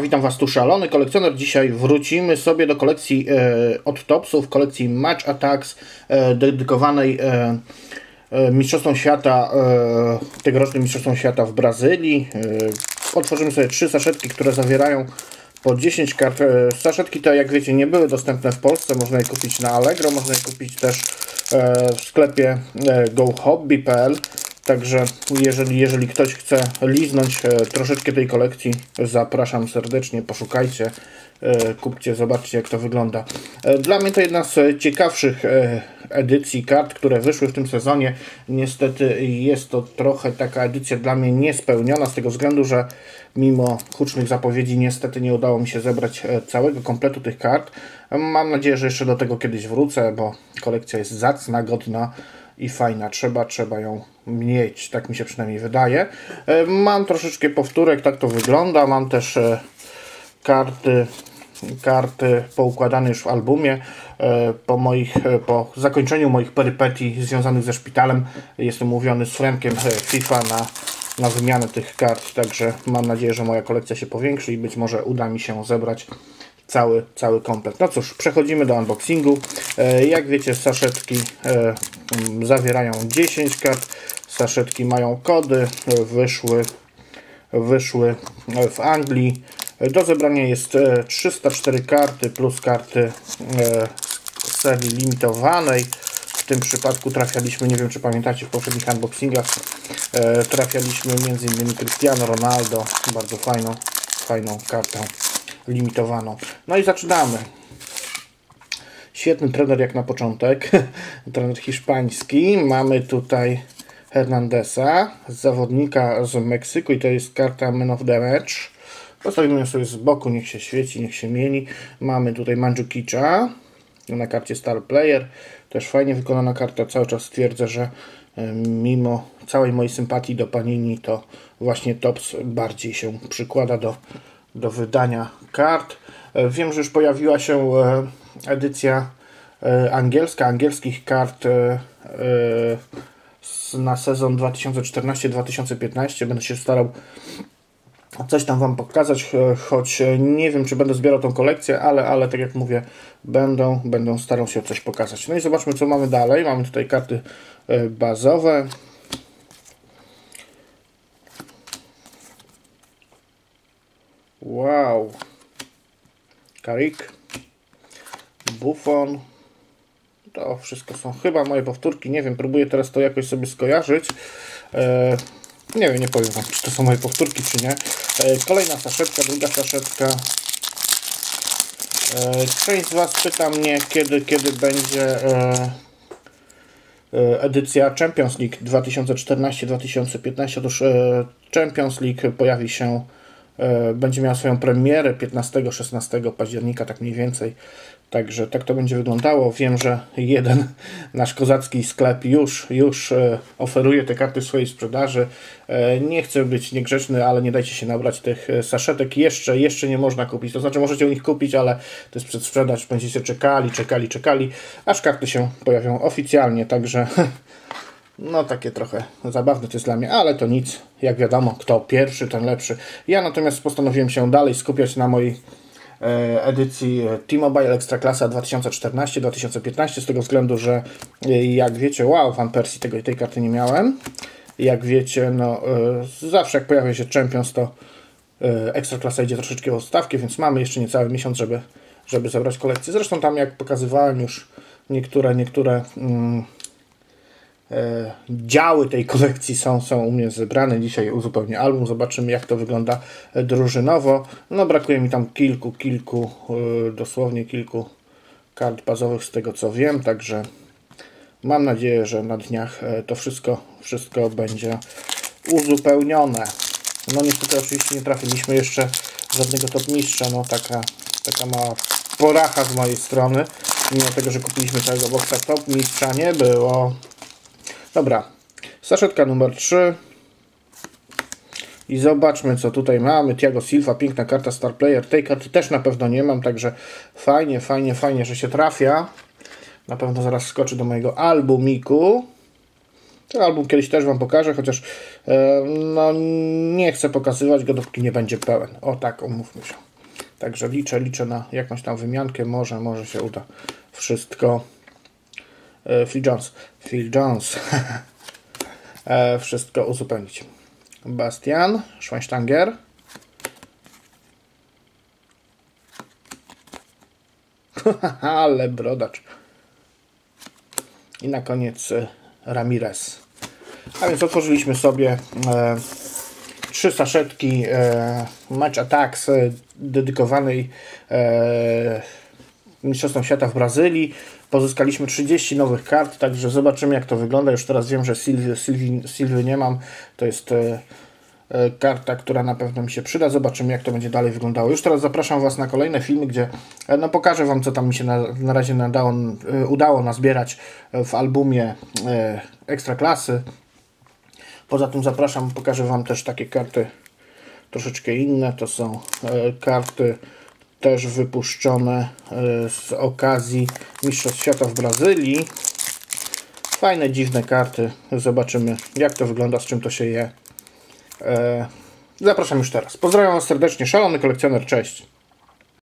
Witam Was tu szalony kolekcjoner. Dzisiaj wrócimy sobie do kolekcji e, od Topsów, kolekcji Match Attacks e, dedykowanej e, e, Mistrzostwom Świata, e, tegorocznym Mistrzostwom Świata w Brazylii. E, otworzymy sobie trzy saszetki, które zawierają po 10 kart. E, saszetki te, jak wiecie, nie były dostępne w Polsce. Można je kupić na Allegro, można je kupić też e, w sklepie e, gohobby.pl. Także jeżeli, jeżeli ktoś chce liznąć e, troszeczkę tej kolekcji, zapraszam serdecznie, poszukajcie, e, kupcie, zobaczcie jak to wygląda. E, Dla mnie to jedna z ciekawszych edycji kart, które wyszły w tym sezonie. Niestety jest to trochę taka edycja dla mnie niespełniona, z tego względu, że mimo hucznych zapowiedzi niestety nie udało mi się zebrać całego kompletu tych kart. Mam nadzieję, że jeszcze do tego kiedyś wrócę, bo kolekcja jest zacna, godna i fajna. Trzeba, trzeba ją mieć, tak mi się przynajmniej wydaje. E, Mam troszeczkę powtórek, tak to wygląda. Mam też e, karty, karty poukładane już w albumie. E, Po, moich, po zakończeniu moich perypetii związanych ze szpitalem jestem umówiony z Fremkiem e, FIFA na, na wymianę tych kart, także mam nadzieję, że moja kolekcja się powiększy i być może uda mi się zebrać cały, cały komplet. No cóż, przechodzimy do unboxingu. Jak wiecie, saszetki zawierają 10 kart. Saszetki mają kody, e, wyszły, wyszły e, w Anglii. E, Do zebrania jest e, 304 karty plus karty e, z serii limitowanej. W tym przypadku trafialiśmy, nie wiem czy pamiętacie w poprzednich unboxingach, e, trafialiśmy m.in. Cristiano Ronaldo, bardzo fajną, fajną kartę limitowaną. No i zaczynamy. Świetny trener jak na początek. trener hiszpański. Mamy tutaj Hernandeza, zawodnika z Meksyku i to jest karta Man of the Match. Postawimy ją sobie z boku, niech się świeci, niech się mieni. Mamy tutaj Mandzukicza na karcie Star Player. Też fajnie wykonana karta. Cały czas twierdzę, że e, mimo całej mojej sympatii do Panini, to właśnie Tops bardziej się przykłada do, do wydania kart. E, Wiem, że już pojawiła się e, edycja e, angielska, angielskich kart e, e, na sezon 2014-2015. Będę się starał coś tam Wam pokazać, choć nie wiem, czy będę zbierał tą kolekcję, ale, ale tak jak mówię, będą, będą starał się coś pokazać. No i zobaczmy, co mamy dalej. Mamy tutaj karty bazowe. Wow. Karik. Buffon. To wszystko są chyba moje powtórki. Nie wiem, próbuję teraz to jakoś sobie skojarzyć. E, nie wiem, nie powiem Wam, czy to są moje powtórki, czy nie. E, kolejna saszetka, druga saszetka. E, część z Was pyta mnie, kiedy, kiedy będzie e, edycja Champions League 2014-2015. Otóż Champions League pojawi się, będzie miała swoją premierę 15-16 października, tak mniej więcej. Także tak to będzie wyglądało. Wiem, że jeden nasz kozacki sklep już, już e, oferuje te karty w swojej sprzedaży. E, Nie chcę być niegrzeczny, ale nie dajcie się nabrać tych e, saszetek. Jeszcze, jeszcze nie można kupić. To znaczy możecie u nich kupić, ale to jest przedsprzedaż. Będziecie czekali, czekali, czekali, aż karty się pojawią oficjalnie. Także no takie trochę zabawne to jest dla mnie, ale to nic. Jak wiadomo, kto pierwszy, ten lepszy. Ja natomiast postanowiłem się dalej skupiać na mojej edycji e, T-Mobile Ekstraklasa 2014-2015 z tego względu, że e, jak wiecie, wow, Van Persie tego, tej karty nie miałem. Jak wiecie, no e, zawsze jak pojawia się Champions, to Ekstraklasa idzie troszeczkę w odstawkę, więc mamy jeszcze niecały miesiąc, żeby, żeby zebrać kolekcję. Zresztą tam jak pokazywałem już niektóre, niektóre mm, działy tej kolekcji są, są u mnie zebrane. Dzisiaj uzupełnię album, zobaczymy jak to wygląda e, drużynowo. No brakuje mi tam kilku, kilku, e, dosłownie kilku kart bazowych z tego co wiem, także mam nadzieję, że na dniach e, to wszystko, wszystko będzie uzupełnione. No niestety oczywiście nie trafiliśmy jeszcze żadnego top mistrza, no taka, taka mała poracha z mojej strony. Mimo tego, że kupiliśmy całego boxa top mistrza nie było. Dobra, saszetka numer 3. I zobaczmy, co tutaj mamy. Thiago Silva, piękna karta Star Player. Tej karty też na pewno nie mam, także fajnie, fajnie, fajnie, że się trafia. Na pewno zaraz skoczy do mojego albumiku. Ten album kiedyś też Wam pokażę, chociaż e, no, nie chcę pokazywać go, dopóki nie będzie pełen. O tak, umówmy się. Także liczę, liczę na jakąś tam wymiankę. Może, może się uda wszystko. E, Phil Jones. Phil Jones. e, wszystko uzupełnić. Bastian Schweinsteiger. Ale brodacz. I na koniec e, Ramirez. A więc otworzyliśmy sobie e, trzy saszetki e, Match Attacks dedykowanej e, Mistrzostwom Świata w Brazylii. Pozyskaliśmy 30 nowych kart, także zobaczymy jak to wygląda. Już teraz wiem, że Sylwii nie mam. To jest e, e, karta, która na pewno mi się przyda. Zobaczymy jak to będzie dalej wyglądało. Już teraz zapraszam Was na kolejne filmy, gdzie e, no, pokażę Wam co tam mi się na, na razie nadało, udało nazbierać w albumie e, Ekstraklasy. Poza tym zapraszam, pokażę Wam też takie karty troszeczkę inne. To są karty też wypuszczone e, z okazji Mistrzostw Świata w Brazylii. Fajne, dziwne karty. Zobaczymy jak to wygląda, z czym to się je. E, zapraszam już teraz. Pozdrawiam serdecznie, szalony kolekcjoner, cześć.